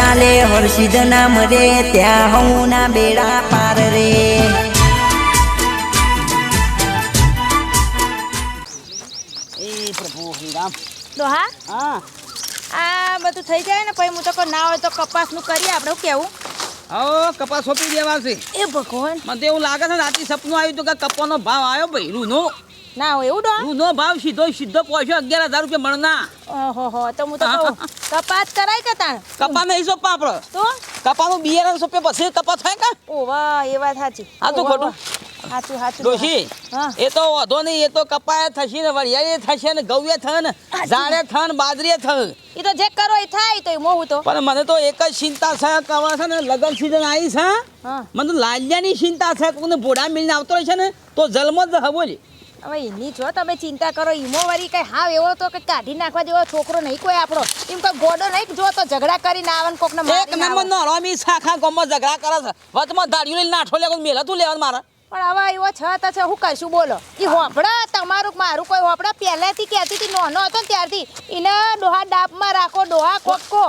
ચાલે હર્ષિદ નામ રે ત્યાં હું ના બેડા પાર રે. એ પ્રભુ રામ તો હા. હા આ બધું થઈ જાય ને પછી હું તો ના હોય તો કપાસનું કરીએ આપણે શું કેવું? હવે કપાસ સોંપી દેવા છે. એ ભગવાન. મને એવું લાગે છે ને રાતે સપનું આવ્યું હતું કે કપાનો ભાવ આવ્યો ભાઈ રૂનો ના હોય એવું ડો? નો ભાવ સીધો સીધો પહોંચ્યો અગિયાર હજાર રૂપિયા મળના ઓહો હો તો હું તો કહું કપાસ કરાય કે તાણ? કપા નહીં સો આપણે. તો? કપાનું બિયારણ સોપે પછી કપા થાય કા? ઓ વાહ એ વાત સાચી. આ તો ખોટું. સાચું સાચું ડોશી એ તો વધો નહીં એ તો કપાય થશે ને વરિયાળી થશે ને ગવ્ય થન ઝાડે થન ને બાજરીએ થશે એ તો જે કરો એ થાય તો મોહું તો. પણ મને તો એક જ ચિંતા છે કવા છે ને લગન સીઝન આવી છે મને તો લાલિયાની ચિંતા છે કોઈને ભોડા મિલને આવતો રહે છે ને તો જલમ જ હે બોલી હવે એની જો તમે ચિંતા કરો ઈમો વરી કઈ હાવ એવો તો કે કાઢી નાખવા જેવો છોકરો નહીં કોઈ આપણો. એમ કોઈ ગોડો નહીં જો તો ઝઘડા કરીને આવે ને કોકને એક નંબર નો રમી સાખા ગમો ઝઘડા કરે છે. વચમાં દાડિયું લઈને નાઠો લેવા મેલા તું લેવાનું મારા. પણ હવે એવો છ તો છે હું કરશું બોલો? એ હોપડા તમારું મારું કોઈ હોપડા પહેલેથી કહેતી હતી નોનો હતો ત્યારથી. એને ડોહા ડાબમાં રાખો ડોહા કોકો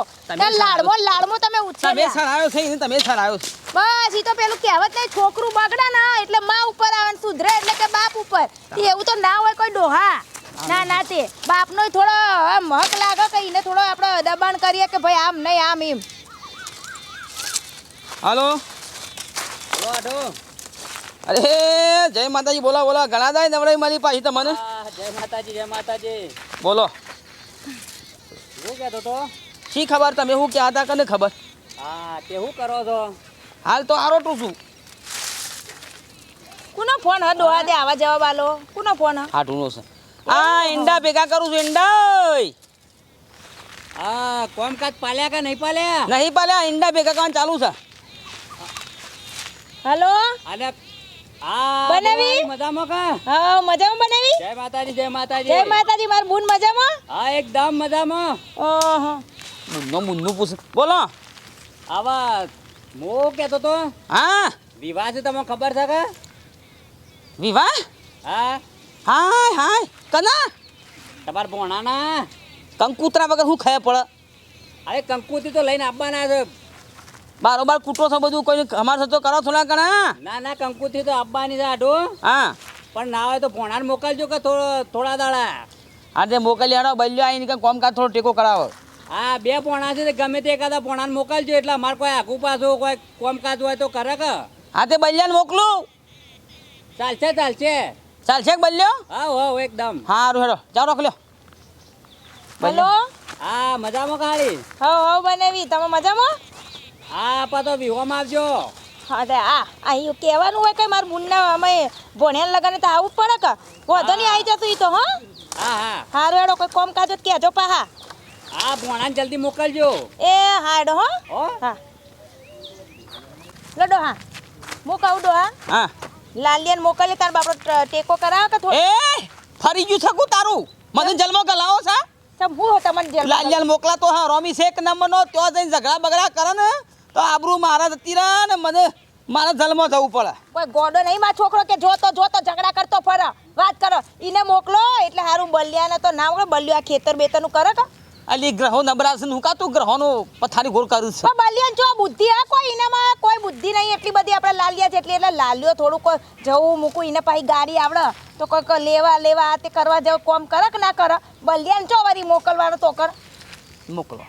લાડમો લાડમો તમે તમે ઉછેર્યા સરાયો છે તમે સરાયો બસ એ તો પેલું કહેવત નહીં છોકરું બગડા ના એટલે માં ઉપર આવે ને સુધરે એટલે કે બાપ ઉપર. તે એવું તો ના હોય કોઈ ડોહા. ના ના તે બાપનો થોડો આમ હક લાગે કે એને થોડો આપણે દબાણ કરીએ કે ભાઈ આમ નહીં આમ એમ. હાલો. અરે જય માતાજી બોલો બોલો. ઘણા દાય નવરાઈ મારી પાછી તમને? જય માતાજી જય માતાજી. બોલો. શું કહેતો તો શી ખબર તમે શું કહેતા હતા કને ખબર? હા તે શું કરો છો? હાલ તો આરોટું છું. કુનો ફોન હડો આ દે આવા જવાબ આલો? કુનો ફોન? હ હાટુનો છે. આ ઈંડા ભેગા કરું છું ઈંડા હા કોમકાજ પાલ્યા કે નહીં પાલ્યા? નહીં પાલ્યા ઈંડા ભેગા કરવાનું ચાલુ છે. હેલો? અને હા બનાવી? મજામાં કા? હા મજામાં બનાવી? જય માતાજી જય માતાજી. જય માતાજી માર બુન મજામાં? હા એકદમ મજામાં. ઓહો. મુન્નો મુન્નું પૂછ. બોલો. આવા હું કેતો તો? હા. વિવાહ છે તમને ખબર છે કે? વિવાહ? હા. હાય હાય. કના? તમારા ભોણાના? કંકુતરા વગર શું ખાય પડે અરે કંકુથી તો લઈને આપવાના છે. બારોબાર કૂટો છો બધું કોઈ અમારે થતો કરો થોડા કણા? ના ના કંકુથી તો આપવાની છે આઢો હા. પણ ના હોય તો ભોણાને મોકલજો કે થોડો થોડા દાડા. આજે મોકલી હાડો બલ્યો આવીને કે કોમકાજ થોડો ટેકો કરાવો. હા બે પોણા છે તે ગમે તે એકાદા પોણાને મોકલજો એટલે અમારે કોઈ આખું પાછું કોઈ કોમકાજ હોય તો કરે કે. હા તે બલ્યાને મોકલું. ચાલશે ચાલશે. ચાલશે કે બલ્યો હા હો એકદમ. સારું હેડો. જાઓ રોક લ્યો. હલો હા મજામાં કાળી? હો હો બનાવી. તમે મજામાં? હા પા તો વિહોમાં આવજો. હા તે આ અહીં કહેવાનું હોય કે મારા મુન્ના અમે ભણેલ લગન તો આવું જ પડે કે? વધો નહીં આવી જતું એ તો હા? હા હા. હારું હેડો કોઈ કોમ કાજો કહેજો પાહા. હા ભોણાને જલ્દી મોકલજો. એ હાડો હો. હો? હા. લડો હા. કહું ડો હા. હા. લાલિયાને મોકલે તાર બાપડો ટેકો કરાવ કે થોડો? એ ફરી ગયું શકું તારું? મને જલમો ગલાવો છે? તમ હું તમને જલમો લાલિયાને મોકલા તો હા રોમી શેખ નંબરનો ત્યાં જઈને ઝઘડા બગડા કરે ને તો આબરૂ મારા જતી રહે ને મને મારા જન્મ જવું પડે. કોઈ ગોડો નહીં માં છોકરો કે જોતો જોતો ઝઘડા કરતો ફરે. વાત કરો ઈને મોકલો એટલે હારું બલિયાને તો ના મોકલો બલિયા ખેતર બેતરનું કરે કે? અલી ગ્રહો નબળા છે ને હું કાતું ગ્રહોનું પથારી ગોળ કરું છું? બલિયન જો બુદ્ધિ આ કોઈ એનામાં કોઈ બુદ્ધિ નહીં. એટલી બધી આપણે લાલિયા છે એટલે એટલે લાલ્યો થોડુંક જવું મૂકું એને પાછી ગાડી આવડે તો કોઈક લેવા લેવા આ તે કરવા જાવ કોમ કરે કે ના કરે? બલિયાન ચો વરી મોકલવાનો તો કર. મોકલો.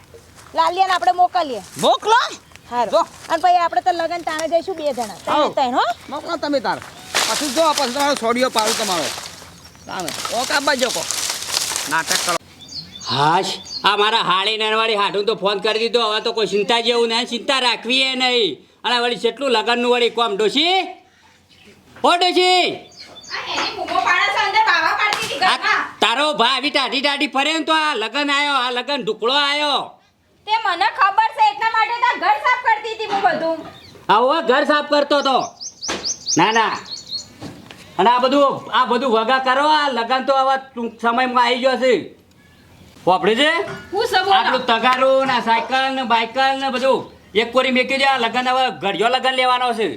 લાલિયાને આપણે મોકલીએ. મોકલો? હારું. જો. અને પછી આપણે તો લગન તાણે જઈશું બે જણા. તમે આવો. હો. મોકલો તમે તાર. પછી જો પછી તમારો છોડીઓ પાડું તમારો. તામે ઓ કાબા જો કો નાટક કરો. હાશ. આ મારા હાળી નરવાળી હાઠું તો ફોન કરી દીધો. હવે તો કોઈ ચિંતા જેવું નહીં. ચિંતા રાખવી એ નહીં. અને વળી જેટલું લગનનું વળી કોમ ડોશી? ઓ ડોશી? તારો ભાઈ આવી ટાઢી ટાઢી ફરે તો આ લગન આવ્યો આ લગન ઢુકળો આવ્યો તે મને ખબર છે એટલા માટે તાર ઘર સાફ કરતી હતી હું બધું. આવો ઘર સાફ કરતો તો ના ના. અને આ બધું આ બધું વગા કરો આ લગન તો હવે ટૂંક સમયમાં આવી ગયો છે. વાપરે છે? હું સબ આપણું તગારું ને સાયકલ ને બાઇકલ ને બધું એક કોરી મેકી દે આ લગન હવે ઘડિયો લગન લેવાનો છે.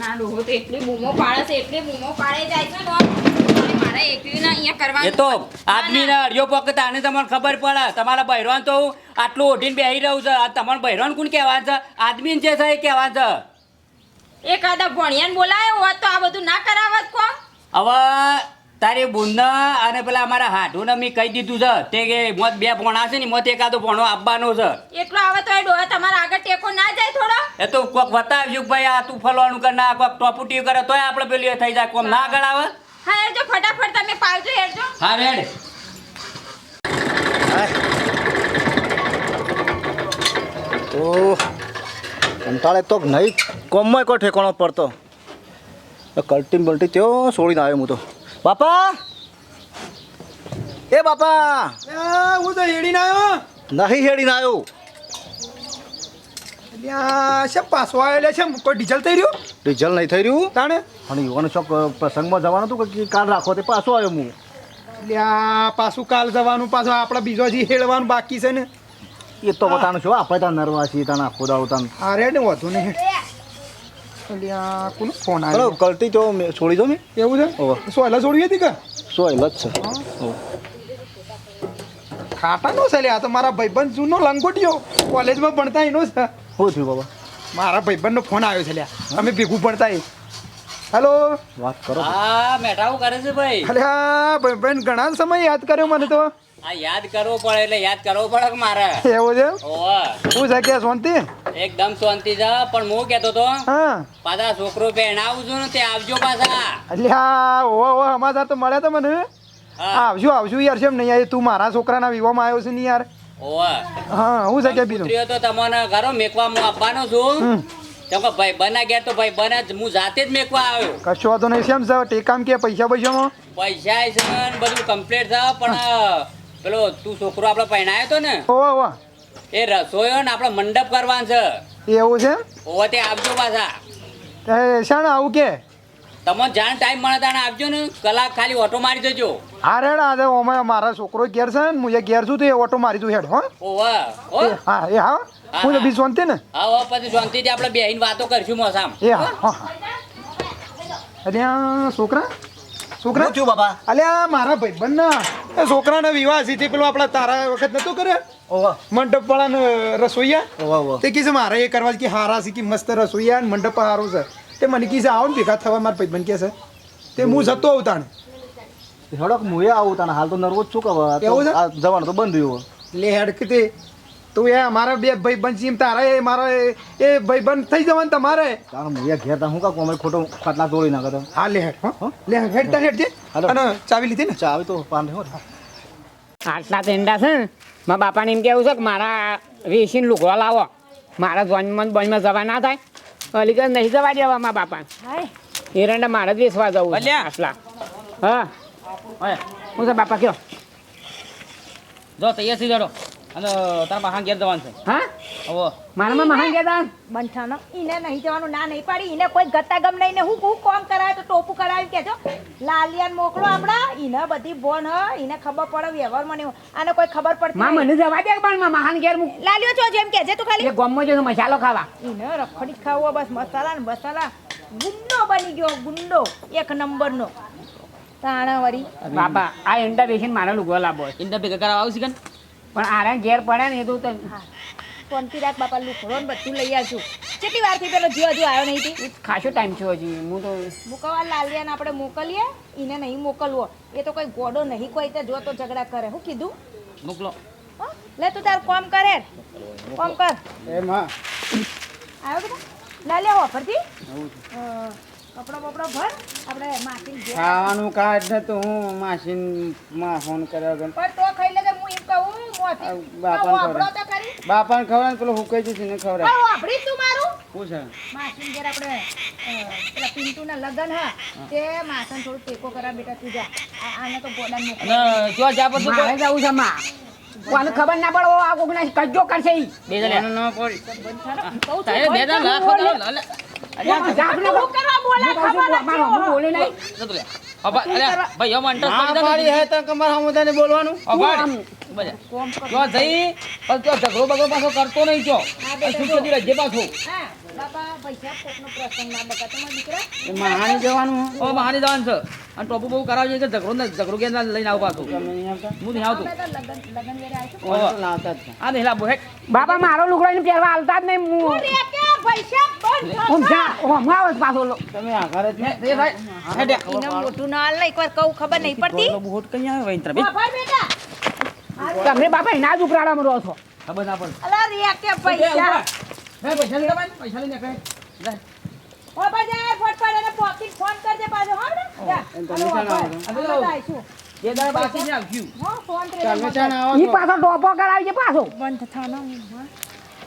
ના ડોહો તો એટલી બૂમો પાડે છે એટલી બૂમો પાડે જાય છે એ તો અડિયો પકડતા આને તમને ખબર પડે. તમારા બહેરાન તો હું આટલું ઓઢીને બેહી રહ્યું છે. આ તમારા બહેરાન કોણ કહેવા છે? આદમીને જે છે એ કહેવા છે. એકાદા ભણિયાને બોલાયો હોત તો આ બધું ના કરાવત કોણ? હવે તારી બુંદા અને પેલા અમારા હાડુને મેં કહી દીધું છે તે કે મોત બે ભોણા છે ને મોત એકાદો ભોણો આપવાનો છે. એટલો આવે તો એ ડોહા તમારા આગળ ટેકો ના જાય થોડો? એ તો કોક બતાવજો ભાઈ આ તું ફલવાનું કર ના કોક ટોપુટી કરે તોય આપણે પેલી એ થઈ જાય કોમ ના આગળ આવે હા હેરજો ફટાફટ તમે પાવજો હેરજો હા રેડ તો કંટાળે તો નહીં કોમમાં કોઈ ઠેકાણો પડતો. કલ્ટી બલ્ટી ત્યો છોડીને આવ્યો હું તો. બાપા? એ બાપા! હું તો હેડીને આવ્યો. નહીં હેડીને આવ્યો. શેમ પાછો આવેલા છે કોઈ ડીઝલ થઈ રહ્યું? ડીઝલ નહીં થઈ રહ્યું? તાણે? અને યુવાનો ચોક પ્રસંગમાં જવાનું હતું કે કાલ રાખો તે પાછો આવ્યો હું? લ્યા પાછું કાલ જવાનું પાછું આપણે બીજો હજી હેડવાનું બાકી છે ને. એ તો બતાનું છું આપણે ત્યાં નરવા છીએ ત્યાં આખો દાવ આ ને વધુ નહીં. કોનો ફોન આવ્યો? કલ્ટી તો મેં છોડી દો મેં. એવું છે? શું હલા છોડી હતી કે? જ છે. છે લ્યા આ તો મારા ભાઈબંધ જૂનો લંગોટિયો. કોલેજમાં ભણતા એનો છે. શું થયું બાબા? મારા ભાઈબંધનો ફોન આવ્યો છે લ્યા. અમે ભેગું ભણતા એ. હેલો વાત કરો. હા મેઠાવું કરે છે ભાઈ. અલ્યા ભાઈબંધ ઘણા સમય યાદ કર્યો મને તો. આ યાદ કરવો પડે એટલે યાદ કરવો પડે કે મારે? એવું છે? શું છે કે શાંતિ? એકદમ શાંતિ છે પણ હું કેતો તો પાછા છોકરો પહેણાવું છું ને તે આવજો પાછા. અલ્યા તો મળ્યા તો મને. આવજો આવશું આવશું યાર કેમ નહીં આવી તું મારા છોકરાના વિવામાં આવ્યો છે ને યાર. હા હું છે કે બીજું? તો તમને ઘરો મેકવા હું આપવાનો છું. કે ભાઈ બના ગયા તો ભાઈ બના હું જાતે જ મેકવા આવ્યો. કશો વાંધો નહીં છે? ટેકામ કે પૈસા પૈસામાં? પૈસા છે બધું કમ્પ્લીટ છે પણ પેલો તું છોકરો આપણે પહેણાયો તો ને? ઓવા ઓવા એ રસોયો ને આપણે મંડપ કરવાનો છે. એવું છે? ઓવા તે આવજો પાછા. એ શાણે આવું કે? તમને જાણ ટાઈમ મળે તાણે આવજો ને. કલાક ખાલી ઓટો મારી દેજો. હા રેડ આજે ઓમે મારા છોકરો ઘેર છે ને હું ઘેર છું તો એ ઓટો મારી દઉં હેડ હો. ઓવા ઓ હા એ હા. હું તો બી શાંતિ ને. હા હો પછી શાંતિથી આપણે બેહીને વાતો કરશું મોસામ. એ હા હા. અરે આ છોકરા છોકરા. શું થયું બાબા અલ્યા મારા ભાઈબંધ ના છોકરાનો વિવાહ તે પેલો આપણા તારા વખત નતો કરે મંડપ વાળા રસોઈયા? તે કીધું મારે એ કરવા કે હારા છે કે મસ્ત રસોઈયા ને મંડપ હારું છે. તે મને કીધું આવો ને ભેગા થવા મારા મને કે છે. તે હું જતો આવું તાણે. હડક એ આવું તાણે. હાલ તો નર્વો જ છું કે જવાનું તો બંધ રહ્યું લે હેડ કે તે તું એ અમારા બે ભાઈ બંધ એમ તારા એ મારા એ- ભાઈ બંધ થઈ જવાનું તમારે. તારા મુયા ઘેર તા હું કા કોમર ખોટો ખાટલા તોડી નાખે હા લે હેડ હો. લે હેડ તા હેડ જે. અને ચાવી લીધી ને. ચાવી તો પાન હો. આટલા તેંડા છે ને મારા બાપાને એમ કેવું છે કે મારા વેસીને લુગડો લાવો. મારા જોનમાં બોનમાં જવા ના થાય. અલીગઢ નહીં જવા દેવા મારા બાપા એરંડા મારે જ વેસવા જવું છે. આટલા. હા. ઓય. હું બાપા કયો? જો તૈયાર થઈ જાડો. અને તારા મહાન ઘેર જવાનું છે. હા? હવે મારામાં મહાન કહેતા બંઠાનો ઈને નહીં જવાનું ના નહીં પાડી. ઈને કોઈ ગતા ગમ નહીં ને હું હું કોમ કરાય તો ટોપું કરાવી કેજો લાલિયાન મોકલો આપડા ઈને બધી બોન હ. ઈને ખબર પડે વ્યવહાર મને આને કોઈ ખબર પડતી માં મને જવા દે પણ માં મહાન ઘેર મૂક લાલ્યો છો જેમ કે છે તું એ ખાલી ગમમાં જો મસાલો ખાવા. ઈને રખડી જ ખાવો બસ મસાલા ને મસાલા. ગુંડો બની ગયો ગુંડો. એક નંબરનો. તાણા વળી બાબા આ એંડા બેસીને મારા લુગડો લાબો. ઇન્ટર ભેગા કરાવવા આવશે કે પણ આરે ઘેર પડે ને એ તો શાંતિ રાખ બાપા લુખડો ને બધું લઈ આવજો. કેટલી વારથી પેલો જીવ હજુ આવ્યો નહીં હતી ખાસો ટાઈમ છે હજી. હું તો મુકવા લાલિયાને આપણે મોકલીએ એને નહીં મોકલવો. એ તો કોઈ ગોડો નહીં કોઈ તે જો તો ઝઘડા કરે. હું કીધું? મોકલો. હો? લે તું તાર કોમ કરે. કોમ કર. એ માં આવ્યો કે લાલિયા વાપરતી કપડો બપડો ભર આપણે માસી ખાવાનું કાઢ ને તો હું માસીનમાં ફોન કર્યો કે પણ તો ખાઈ લેજે હું એમ કહું મોથી બાપાને ખવડાવ. બાપાને ખબર પેલો હુકાઈ જશે ને ખબર પણ વાપરી તું મારું? પૂછે. માસીન ઘેર આપણે અ, પેલા પિન્ટુના લગન હા તે માસન થોડું ટેકો કરા બેટા તું જા. આને તો જો જા પછી મારે જવું છે માં. કોને ખબર ના પડે આ કોકને કજો કરશે ઈ. બે જણા. ન પડી. તારે બે જણા લાખ બોલે. જાપ ને હું હું ખબર નથી હું બોલે નહીં જતો રે. અભા, અલ્યા, ભાઈ, એમાં interest પડી પાડી હે તો તમારે હમુદાને બોલવાનું? અભા, બધા. જઈ પણ ત્યાં ઝઘડો બગડો પાછો કરતો નહીં છો શું કદી રજે પાછો? હા બાપા પૈસા કોકનો પ્રસંગ ના બકા તમારા દીકરા? મહાની જવાનું ઓ મહાની જવાન છે. અને ટોપુ બહુ કરાવજો છે ઝઘડો ને ઝઘડો કે લઈને આવું પાછું. હું નહીં આવતું. લગન લગન વેરે આવીશું. ઓય લાવતા જ આ નહીં લાવો હેક. બાપા મારો લુગડો એને પહેરવા આવતા જ નહીં હું પૈસા બંધ જા આઘારે જ હેડે ના એકવાર કહું ખબર નહીં પડતી બાપા એના જ ઉપરાડામાં રહો છો ખબર ના. પડે પાછો ને બંધ થવાનો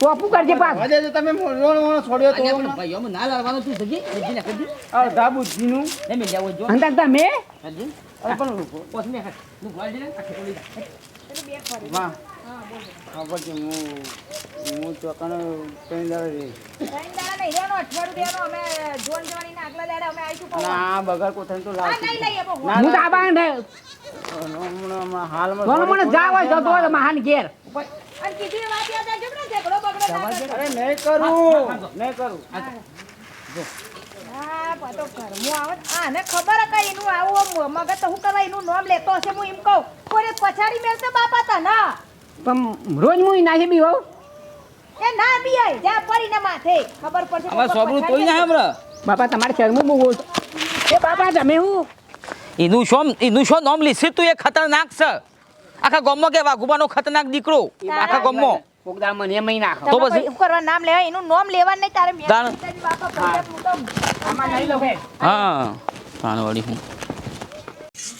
ટોપું કરજે પાસ આજે જો તમે રોણ છોડ્યો તો ભાઈ અમે ના લાવવાનો તું સજી સજી ને કદી ડાબુ જીનું એ મે જાવ જો અંદર તમે સજી અરે પણ પોસ મે હાથનું ગોળ દે આખે બોલી જા. વાહ. ખબર છે હું હું ચોકાનો ત્રણ દાડે રહીશ. ત્રણ દાડા નહીં રહેવાનો અઠવાડિયું રહેવાનો અમે જોન જવાની ના આગલા દાડા અમે. આ બગાર તો આ હું તો ના. ને હમણાં- હમણાં હાલમાં મને જાવ જતો તો મહાન ઘેર. અને કીધી વાત યાદ અરે નહીં કરું નહીં કરું હા ઘરમાં આને ખબર કે એનું આવું મગજ તો હું કરવા એનું નામ લેતો હશે હું એમ કહું કોઈ પછાડી મેલશે બાપા તા ના પણ રોજ હું નાહી બી હોઉં એ ના બી આય જ્યાં પડીને માથે ખબર પડશે અમાર સોબરું તોય ના હમણાં બાપા તમારે શરમું બહુ એ બાપા તમે હું એનું શું એનું શું નામ લીધું તું એ ખતરનાક છે આખા ગમો કે વાઘુબાનો ખતરનાક દીકરો આખા ગામમાં કોકદા મને એમ નાખો તો પછી? શું કરવા નામ લેવાય એનું નામ લેવાનું નહીં તારે મેં તાણ. કીધું, બાપા પૈસા હું તો. આમાં નહીં લો ભાઈ હા પાણવાળી હું.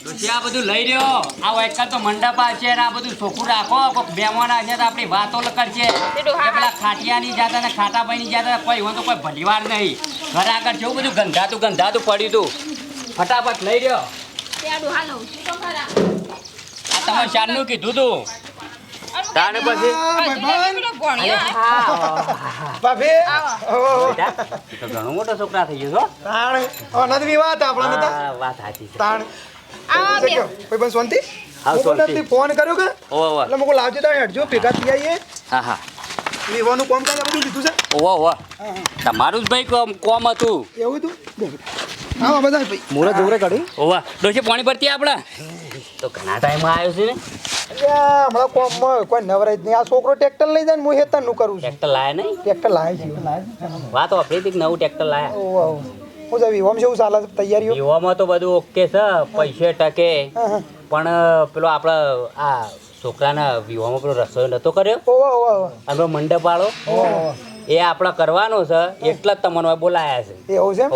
ડોશી આ બધું લઈ રહ્યો આ વૈકલ તો મંડપ છે ને આ બધું ચોખ્ખું રાખો. કોઈક મહેમાન આવશે તો આપણી વાતો કરશે પેલા ખાટિયાની જાતા ને ખાટાભાઈની જાતા કોઈ હોય તો કોઈ ભલીવાર નહીં. ઘર આગળ જેવું બધું ગંધાતું ગંધાતું પડ્યું હતું ફટાફટ લઈ રહ્યો આ તમે શાનનું કીધું તું. તાને પછી? ભાભી. એ તો ઘણો મોટો છોકરા થઈ ગયો છો. તાણ. વિવાહ આપણા નતા વાત સાચી છે. તાણ. કોઈ પણ શાંતિ? હા, શાંતિ. ફોન કર્યો કે? ઓ ઓવા. એટલે મુકો લાવજો તારે હેડજો ભેગા થઈ હા હા. વિવાનું કોમ કાજ બધું લીધું છે? ઓવા ઓવા. તમારું જ ભાઈ કોમ કોમ હતું. એવું હતું? હા બધા ભાઈ. મોરા જોરે કાઢી? ઓવા. ડોશી પાણી ભરતી આપણે? તો ઘણા ટાઈમ આવ્યો છે ને? હમણાં કોમમાં કોઈ નવરાય નહીં આ છોકરો ટ્રેક્ટર લઈ જાય ને હું હેતર કરું છું. ટ્રેક્ટર લાયા નહીં? ટ્રેક્ટર લાવે છે. વાત વાપરી હતી નવું ટ્રેક્ટર લાયા. હું છે વિવાહ જેવું ચાલે તૈયારીઓ વિવામાં તો બધું ઓકે છે પૈસે ટકે. પણ પેલો આપણે આ છોકરાના વિવાહમાં પેલો રસોઈ નતો કર્યો? ઓહો. મંડપ વાળો? એ આપણે કરવાનો છે એટલા જ તમને બોલાયા છે. એવું છે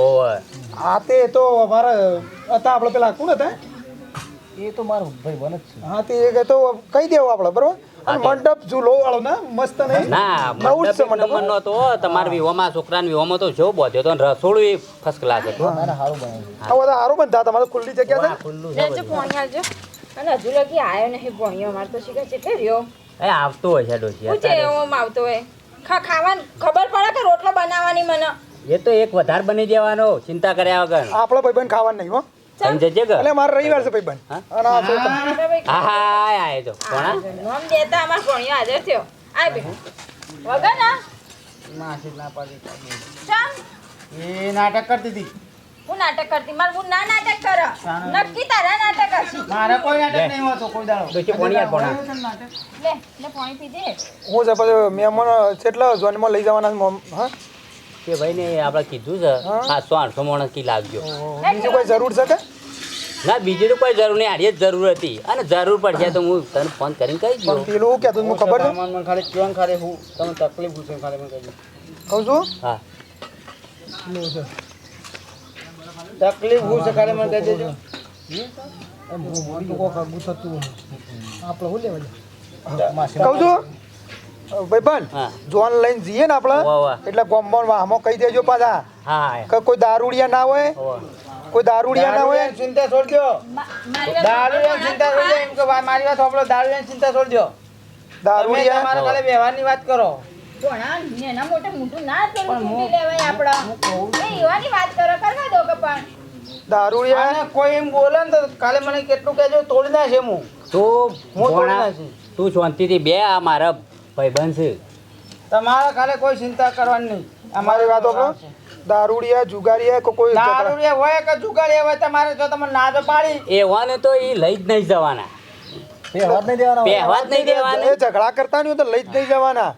આ તે તો અમારા હતા આપણે પેલા કોણ હતા? એ તો મારો ભાઈ બન જ હા તે એ તો કહી દેવું આપણે બરોબર? અને મંડપ ઝૂલો વાળો ના મસ્ત નહીં ના છે મંડપ મંડપ નંબર તો તમારા વિવામાં છોકરાના વિવામાં તો જો બોધ્યો તો રસોડું એ ફર્સ્ટ ક્લાસ હતું. આ બધા સારું બંધા તમારે ખુલ્લી જગ્યા છે ખુલ્લું છે જો પોણી આવજો અને હજુ લગી આયો નહીં ભણ્યો અમારે તો શીખે છે રહ્યો એ આવતું હોય છે ડોશી શું છે આવતો હોય. ખા ખાવાનું ખબર પડે કે રોટલો બનાવવાની મને? એ તો એક વધારે બની જવાનો ચિંતા કર્યા વગર. આપણો ભાઈબંધ ખાવાનું નહીં હો. સમજે છે કે? એટલે મારે રવિવાર છે ભાઈબંધ. અને આ છોકરા. હા હા આય તો કોણા નામ દેતા અમાર ભણ્યો હાજર થયો. આય બે વગર ના માસી ના પાડી ચાલ. એ નાટક કરતી હતી. હું નાટક કરતી? માર હું ના નાટક કર? નક્કી તારા નાટક હશે. મારે કોઈ નાટક નહીં હોતો કોઈ દાડો. ડોશી પોણી આપ પોણા? લે લે પાણી પી દે હું છે પછી મહેમાન કેટલા લઈ જવાના હા? કે ભાઈ ને આપણે કીધું છે હા. સાતસો આઠસો માણસ કી લાવજો બીજું કોઈ જરૂર છે કે? ના બીજી તો કોઈ જરૂર નહીં આજે જ જરૂર હતી. અને જરૂર પડશે તો હું તને ફોન કરીને કહી દઉં પેલું હું કહેતો હતું, મને ખબર છે? મને ખાલી કેમ ખાલી હું તમે તકલીફ પૂછો ખાલી મને કહી કહું છું? હા. તકલીફ હું છે ખાલી મને કહી દેજો. કહું છું? ભાઈબંધ જોન લઈને જઈએ ને આપણે. એટલે ગોમ્બન વાહમાં કહી દેજો પાછા. કે કોઈ દારૂડિયા ના હોય કોઈ દારૂડિયા ના હોય. ચિંતા છોડજો. દારૂડિયાની ચિંતા છોડજો એમ કે મારી વાત સાંભળો દારૂડિયા ચિંતા છોડજો. દારૂડિયા. તમારા કાલે વ્યવહારની વાત કરો. એના મોટે મોટું ના લેવાય આપડા. એવાની વાત કરો કરવા દો કે પણ. દારૂડિયા. કોઈ એમ બોલે ને તો કાલે મને કેટલું કહેજો તોડી નાખે હું. તું હું તોડી નાખી તું શાંતિથી બે આ મારા ભાઈબંધ છે. તમારે કાલે કોઈ ચિંતા કરવાની નહીં. અમારી વાતો કરો દારૂડિયા જુગારિયા કે કોઈ દારૂડિયા હોય કે જુગાડી હોય તમારે જો તમે ના તો પાડી. એવાને તો એ લઈ જ નહીં જવાના. પહેવા જ નહીં દેવાના. નહીં દેવાના. એ ઝઘડા કરતા નહીં તો લઈ જ નહીં જવાના.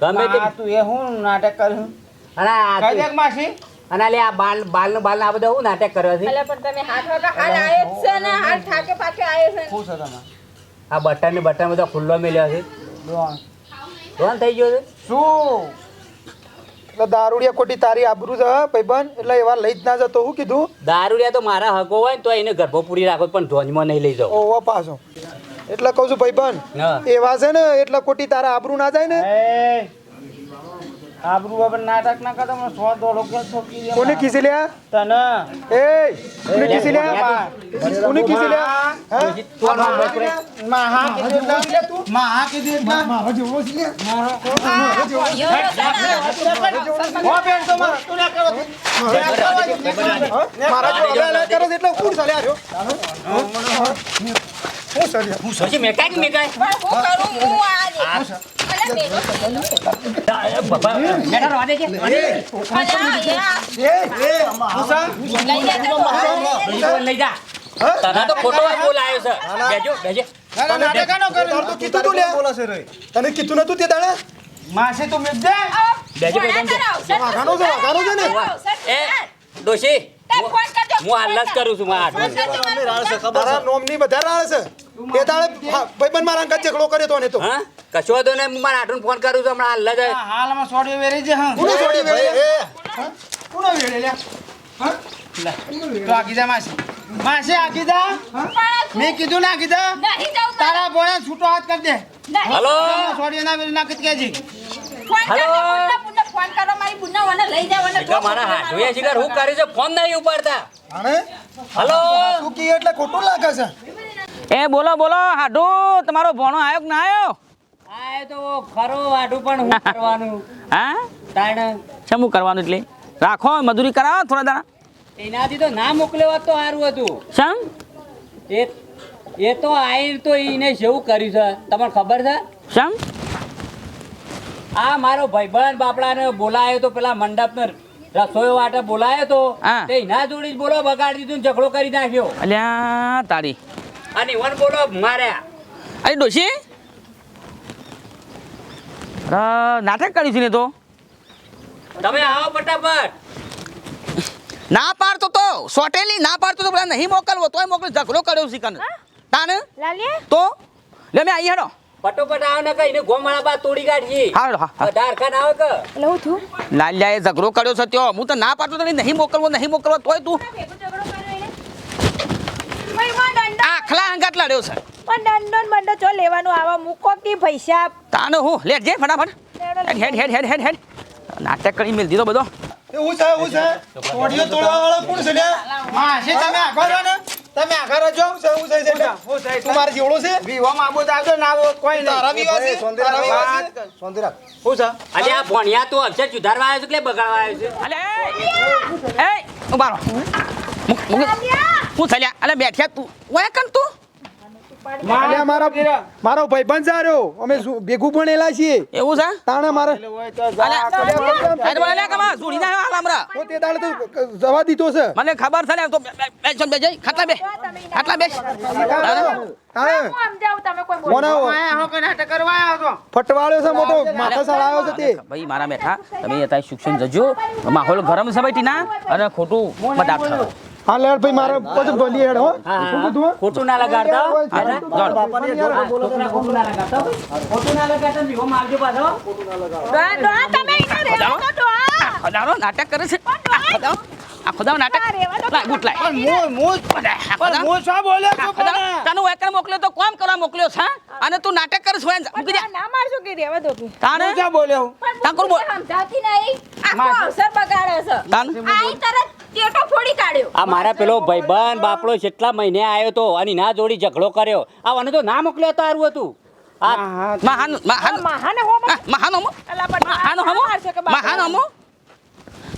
ગમે તે તું એ હું નાટક કરું? અને આ કઈ દેખ માસી અને અલે આ બાલ બાલ નો બાલ આ બધા હું નાટક કરવાથી એટલે પણ તમે હાથ વાગે હાલ આયે છે ને હાલ થાકે પાકે આયે છે ખુશ હતા તમે? આ બટન ને બટન બધા ખુલ્લો મેલ્યો છે. ડોન. થઈ ગયો છે. શું? એટલે દારૂડિયા ખોટી તારી આબરૂ છે ભાઈબંધ? એટલે એવા લઈ જ ના જતો હું કીધું? દારૂડિયા તો મારા હગો હોય ને તો એને ગર્ભો પૂરી રાખો પણ ધોજમાં નહીં લઈ જાવ ઓવા પાછો. એટલે કહું છું ભાઈબંધ એવા છે ને એટલે ખોટી તારા આબરૂ ના જાય ને? એ આબરૂ વગર નાટક ના કરતા મને સો દોઢ રૂપિયા ઠોકી દે કોને ખીસી લ્યા તને એ કોને ખીસી લ્યા કોને? મહા મહા મારો જેવો છે લે. હો બેન તો મારો તું ના કરો મારા જો હવે કરો એટલે કોણ ચાલ્યા છો હું સોચી મેકાય કે મેકાય પણ હું કરું હું આ લઈ જા તને તો ખોટો વાત બોલાયો છે બેજો બેજે ના, ના, નાટક ન કરો. તાર તો કીધું તું લ્યા તને કીધું નતું તે દાડે માસી તું દે બેજો બેજો છે, ને? એ સર, ડોશી તાર ફોન કરજો, હું જ કરું છું. કરજો મારો તારા નોમની બધા રાળ છે? તે દાડે ભાઈબંધ મારા અંગત ઝઘડો કર્યો તો ને તો. હા? કશો વાંધો ને હું મારા હાથમાં ફોન કરું છું હમણાં હાલ જ હાલમાં સોડિયો વેરી છે હા. કોને? કોનો હા? તો માસી. માસી જા મેં કીધું ના કીધા? તારા. બોળા છૂટો હાથ કરી દે. નહીં. હલો? સોડિયો ના વેરી નાખી કેજી ફોન હલો. ફોન કરો, મારી બુના મને લઈ જાવ અને એટલે મારા હાથવે શિકાર હું કરી છે? ફોન નહીં ઉપાડતા. આણે? હલો? તું કી એટલે ખોટું લાગે છે? એ બોલો બોલો હાડુ તમારો ભણો આવ્યો કે ના આવ્યો આયો તો ખરો હાડુ પણ હું કરવાનું? હા? તાણ? શું કરવાનું એટલે? રાખો મજૂરી કરાવો થોડા દાણા. એનાથી તો ના મોકલ્યો તો સારું હતું. શમ? એ એ તો આઈ તો એને જેવું કર્યું છે. તમને ખબર છે? શમ? આ મારો ભાઈબંધ બાપડાને બોલાયો તો પેલા મંડપનો રસોઈ વાટે બોલાયો તો હા. તે એના જોડી જ બોલો બગાડી દીધું ને ઝઘડો કરી નાખ્યો. અલ્યા તારી. અને વન બોલો માર્યા. અરે ડોશી. નાટક કર્યું છે ને તો? તમે આવો ફટાફટ. ના પાડતો તો સોટેલી ના પાડતો તો પેલા નહીં મોકલવો તોય મોકલ ઝઘડો કર્યો છે કન તાને? લાલિયા? તો? લે મેં આવી હેડો. ફટોફટ આવો ને કઈ ગોમાળા બાદ તોડી કાઢી હા હા. કે? ઝઘડો કર્યો છે ત્યો. હું તો ના પાડતો તો નહીં મોકલવો નહીં મોકલવો તોય તું. માં આખલા અંગાટ લડ્યો છે. પણ દંડો બંડો ચો લેવાનું આવા? મૂકો કે પૈસા તાનો હું? લેટ જે ફટાફટ. હેડ હેડ હેડ હેડ હેડ હેડ. નાટક કરી મેલ દીધો બધો. એવું છે એવું છે સોડિયો તોડવા વાળો કોણ છે લ્યા? માસી તમે આગળ ને? તમે આખા રજો છે? એવું છે. હું છે તું મારે જેવડો છે? વિવા માગો તો ના આવો. કોઈ તારા નહીં વિવાહ છે? તારા વિવાહ છે? રાખ હું છે? અલે આ ભણ્યા તું અક્ષર સુધારવા આવ્યો છે કે બગાડવા આવ્યો છે? અલે એ ઉભારો મુક મુક હું થલ્યા? અલે બેઠ્યા તું. ઓય કન તું? અલ્યા મારા મારો ભાઈબંધ રહ્યો. અમે ભેગું ભણેલા છીએ. એવું છે? તાણે મારે ના હાલ હમરા. તો તે દાડે તો જવા દીધો છે. મને ખબર છે ને તો ખાટલા બે. ખાટલા ફટવાળ્યો મોટો માથા સળાયો તે. ભાઈ મારા બેઠા તમે અત્યારે શિક્ષણ જજો. માહોલ ગરમ છે ભાઈ ટીના. અને ખોટું થયો હા લેડ ભાઈ મારે પછી ભલી હેડ હો? ખોટું ના લગાડતા ખોટું ના લગાડતા. ખોટું ના લગાડતા ને વિવો મારજો પાછો. તમે રહેવા દો, ડોહા. ખોદાનો નાટક કરે છે? આ ખોદાનો આ ખોદાનો નાટક. લાય બૂટ લાય. પણ હું હું આ પણ ખોદાનો હું શું બોલ્યો છું પણ તને વેકર મોકલ્યો તો કોમ કરવા મોકલ્યો છે હા? અને તું નાટક કરે છે મૂકી દે. ના મારશો કે રહેવા દો કે. તાને શું બોલ્યો હું? પણ તાકુર બોલ. બુનને સમજાવતી નહીં. આખો અવસર બગાડે છે. તાન આઈ તરત ટેટો ફોડી કાઢ્યો. આ મારા પેલો ભાઈબંધ બાપડો કેટલા મહિને આવ્યો તો અને ના જોડી ઝઘડો કર્યો. આ મને તો ના મોકલ્યો તો સારું હતું. મહાન મહાન મહાન આ મહાને હો આ મહાન હમો? મહાન હમો. મહાન હમો?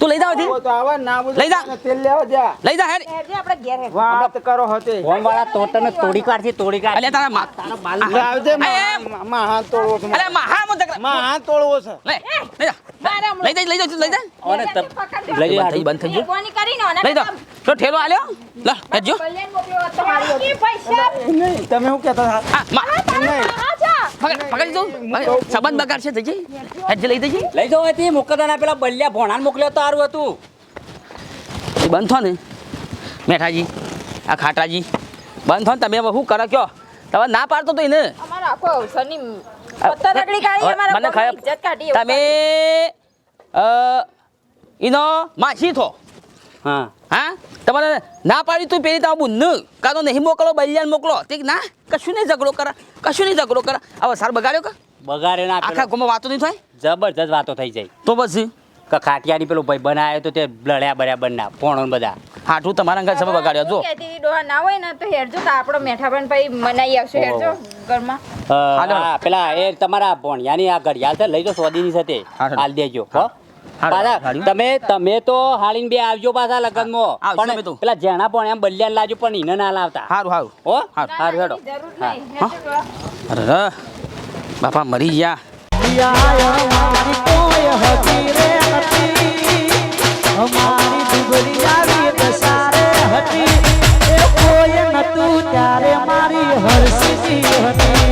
તું લઈ જાવ. તો આવા ના બધું લઈ જા. તેલ લેવા જા લઈ જા હેડ. હેડજે આપણે ઘેર વાત કરો હતે. ફોન વાળા તોડી કાઢ તોડી કાઢ અલ્યા તારા મા હાથ તોડવો છે અલ્યા મહા મો જગડા માં હાથ તોડવો છે. લે લઈ જા. લઈ જા લઈ જા લઈ જા. અને તમ લઈ જા થઈ બંધ થઈ ગયું. મહેરબાની કરીને ઓને લઈ જા. તો ઠેલો આલ્યો. લે હેડજો કલ્યાણ મોકલ્યો હોત તો સારું હતું. પૈસા નહીં તમે શું કહેતા હતા? આ મા હા જા પકડ પકડી દઉં સંબંધ બગાડશે થઈ જઈ લઈ જઈ લઈ જાઉં હતી મુકદાના પેલા બલ્યા ભોણાને મોકલ્યો તો સારું હતું. એ બંધ થો ને. મેઠાજી આ ખાટાજી બંધ થો ને તમે હવે શું કરો કયો તમે ના પાડતો તો એને. આખો અવસરની મને તમે ઇનો માછી થો. હા. હા? તમારે ના પાડી તું પેલી તમે ન? કાં તો નહીં મોકલો બલિયાન મોકલો? ઠીક ના કશું નહીં ઝઘડો કરા કશું નહીં ઝઘડો કરા. હવે સાર બગાડ્યો કે? બગાડે ના આખા પેલો. વાતો નહીં થાય? જબરજસ્ત વાતો થઈ જાય. તો પછી? કે ખાટિયાની પેલો ભાઈ બનાવ્યો તો તે લડ્યા બર્યા બનના પોણો ને બધા. હાઠું તમારા અંગા સમય બગાડ્યો જો. ડોહા ના હોય ને તો હેરજો તો આપણો મેઠા પણ પછી મનાઈ આવશે હેરજો ઘરમાં. હા, પેલા એ તમારા ભોણિયાની આ ઘડિયાળ છે લઈ જાઓ સોદીની સાથે. હાલો. દેજો હો. પાછા તમે તમે તો હાલીન બે આવજો પાછા લગ્નમાં. આવશું પણ પેલા જેણા પણ એમ બલિયાન લાજો પણ એને ના લાવતા. સારું સારું હો? હારું. હારું હેડો. અરે બાપા મરી ગયા. અમારી દુબળી આવી દસારે હતી એ કોઈ નતું ત્યારે મારી હરસી હતી